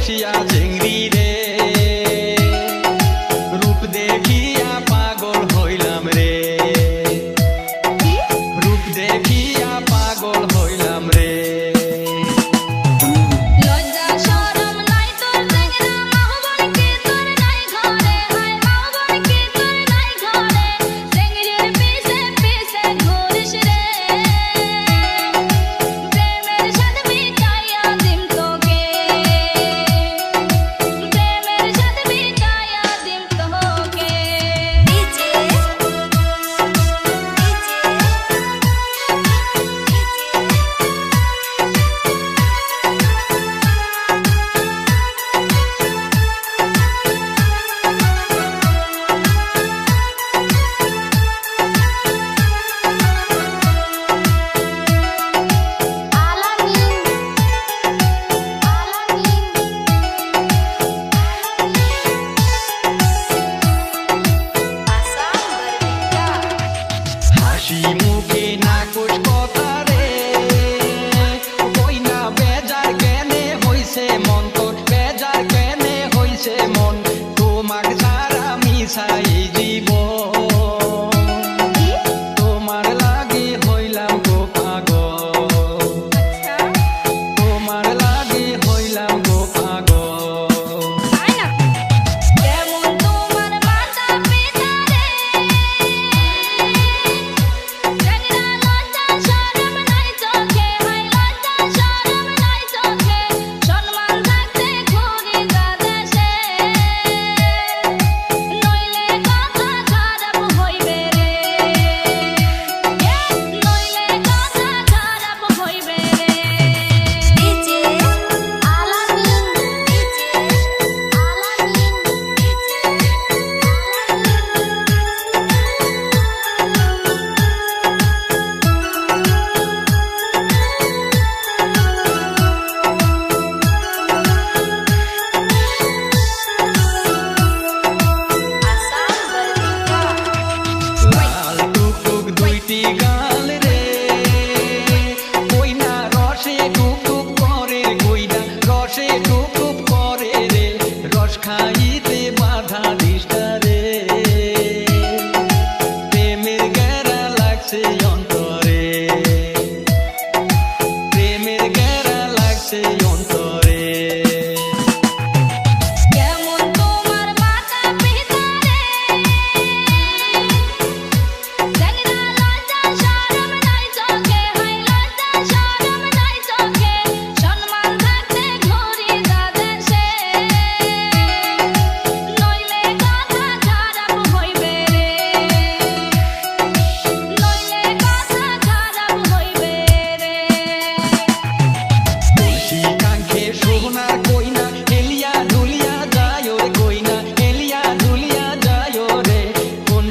বসিয়া চিংড়ি রে। রূপ দেখিয়া পাগল হইলাম রে। রূপ দেখ ensayar.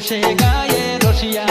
noche calle, Rosy ya